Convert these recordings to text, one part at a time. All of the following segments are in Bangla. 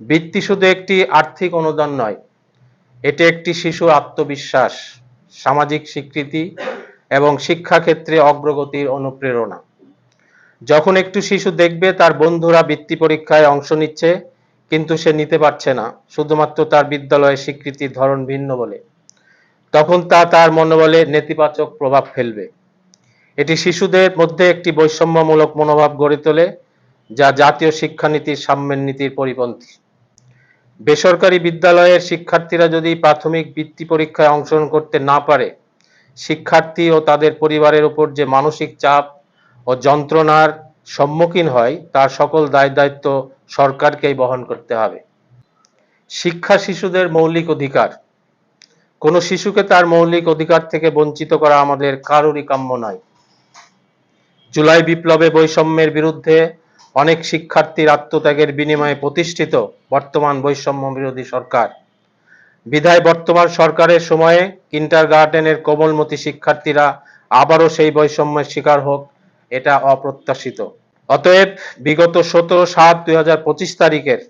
বৃত্তি শুধু একটি আর্থিক অনুদান নয়, এটি একটি শিশুর আত্মবিশ্বাস, সামাজিক স্বীকৃতি এবং শিক্ষাক্ষেত্রে অগ্রগতির অনুপ্রেরণা। যখন একটু শিশু দেখবে তার বন্ধুরা বৃত্তি পরীক্ষায় অংশ নিচ্ছে, কিন্তু সে নিতে পারছে না, শুধুমাত্র তার বিদ্যালয়ের স্বীকৃতির ধরন ভিন্ন বলে। তখন তা তার মনোবলে নেতিবাচক প্রভাব ফেলবে। এটি শিশুদের মধ্যে একটি বৈষম্যমূলক মনোভাব গড়ে তোলে, যা জাতীয় শিক্ষানীতির সাম্যের নীতির পরিপন্থী। বেসরকারি বিদ্যালয়ের শিক্ষার্থীরা যদি প্রাথমিক বৃত্তি পরীক্ষায় অংশগ্রহণ করতে না পারে, শিক্ষার্থী ও তাদের পরিবারের উপর যে মানসিক চাপ ও যন্ত্রণার সম্মুখীন হয়, তার সকল দায় দায়িত্ব সরকারকেই বহন করতে হবে। শিক্ষা শিশুদের মৌলিক অধিকার। কোনো শিশুকে তার মৌলিক অধিকার থেকে বঞ্চিত করা আমাদের কারোরই কাম্য নয়। জুলাই বিপ্লবে বৈষম্যের বিরুদ্ধে অনেক শিক্ষার্থীর আত্মত্যাগের বিনিময়ে প্রতিষ্ঠিত বর্তমান বৈষম্য বিরোধী সরকার। বিধায় বর্তমান সরকারের সময়ে কিন্টার গার্ডেনের কোমলমতি শিক্ষার্থীরা আবারও সেই বৈষম্যের শিকার হোক, এটা অপ্রত্যাশিত। অতএব বিগত সতেরো সাত দুই তারিখের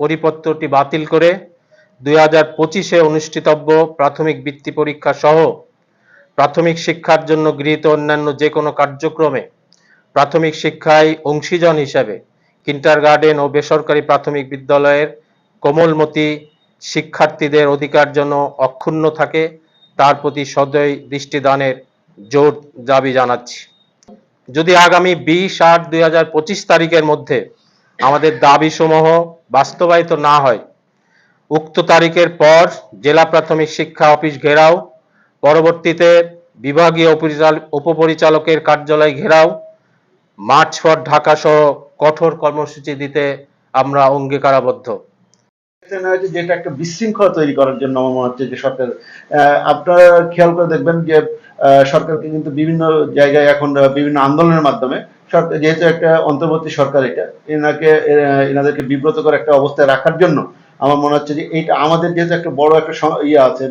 পরিপত্রটি বাতিল করে দুই হাজার পঁচিশে অনুষ্ঠিতব্য প্রাথমিক বৃত্তি পরীক্ষা সহ প্রাথমিক শিক্ষার জন্য গৃহীত অন্যান্য যে কোনো কার্যক্রমে প্রাথমিক শিক্ষায় অংশীজন হিসাবে কিন্টার গার্ডেন ও বেসরকারি প্রাথমিক বিদ্যালয়ের কোমলমতি শিক্ষার্থীদের অধিকার যেন অক্ষুণ্ণ থাকে, তার প্রতি সদয় দৃষ্টিদানের জোর দাবি জানাচ্ছি। যদি আগামী বিশ আট দুই তারিখের মধ্যে আমাদের দাবিসমূহ বাস্তবায়িত না হয়, উক্ত তারিখের পর জেলা প্রাথমিক শিক্ষা অফিস ঘেরাও, পরবর্তীতে বিভাগীয় উপপরিচালকের কার্যালয় ঘেরাও মার্চ ফর ঢাকা সহ কঠোর কর্মসূচি দিতে আমরা অঙ্গীকারাবদ্ধ। এটা যেটা একটা বিশৃঙ্খলা তৈরি করার জন্য আমার মনে হচ্ছে যে সরকার আপনারা খেয়াল করে দেখবেন যে সরকারকে কিন্তু বিভিন্ন জায়গায় এখন বিভিন্ন আন্দোলনের মাধ্যমে সরকার যেহেতু একটা অন্তর্বর্তী সরকার এটা এনাকে এনাদেরকে বিব্রত করে একটা অবস্থায় রাখার জন্য আমার মনে হচ্ছে যে এইটা আমাদের যেহেতু একটা বড় একটা ইয়ে আছে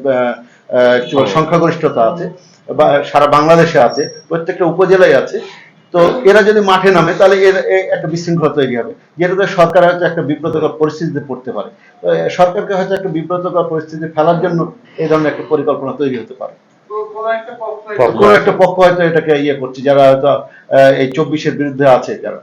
সংখ্যাগরিষ্ঠতা আছে বা সারা বাংলাদেশে আছে প্রত্যেকটা উপজেলায় আছে তো এরা যদি মাঠে নামে তাহলে এর একটা বিশৃঙ্খলা তৈরি হবে। যেটাতে সরকার হয়তো একটা বিব্রতকর পরিস্থিতিতে পড়তে পারে। তো সরকারকে হয়তো একটা বিব্রতকর পরিস্থিতি ফেলার জন্য এই ধরনের একটা পরিকল্পনা তৈরি হতে পারে। কোন কোনো একটা পক্ষ হয়তো এটাকে ইয়ে করছে যারা হয়তো আহ, এই চব্বিশের বিরুদ্ধে আছে যারা।